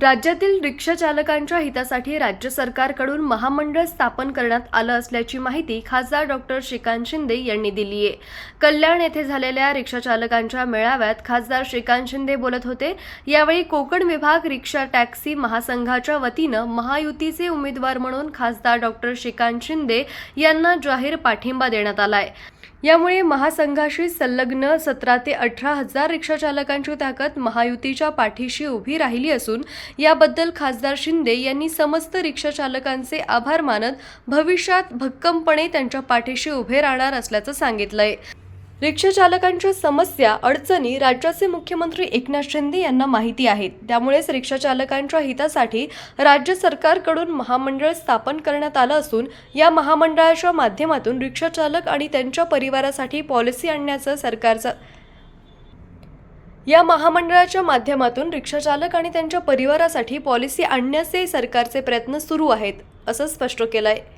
राज्यातील रिक्षा चालकांच्या हितासाठी राज्य सरकारकडून महामंडळ स्थापन करण्यात आलं असल्याची माहिती खासदार डॉक्टर श्रीकांत शिंदे यांनी दिली आहे. कल्याण येथे झालेल्या रिक्षा चालकांच्या मेळाव्यात खासदार श्रीकांत शिंदे बोलत होते. यावेळी कोकण विभाग रिक्षा टॅक्सी महासंघाच्या वतीनं महायुतीचे उमेदवार म्हणून खासदार डॉक्टर श्रीकांत शिंदे यांना जाहीर पाठिंबा देण्यात आलाय. यामुळे महासंघाशी संलग्न सतरा ते अठरा हजार रिक्षाचालकांची ताकद महायुतीच्या पाठीशी उभी राहिली असून याबद्दल खासदार शिंदे यांनी समस्त रिक्षाचालकांचे आभार मानत भविष्यात भक्कमपणे त्यांच्या पाठीशी उभे राहणार असल्याचं सांगितलंय. रिक्षाचालकांच्या समस्या अडचणी राज्याचे मुख्यमंत्री एकनाथ शिंदे यांना माहिती आहेत. त्यामुळेच रिक्षाचालकांच्या हितासाठी राज्य सरकारकडून महामंडळ स्थापन करण्यात आलं असून या महामंडळाच्या माध्यमातून रिक्षाचालक आणि त्यांच्या परिवारासाठी पॉलिसी आणण्याचं सरकारचं या महामंडळाच्या माध्यमातून रिक्षाचालक आणि त्यांच्या परिवारासाठी पॉलिसी आणण्याचे सरकारचे प्रयत्न सुरू आहेत असं स्पष्ट केलं आहे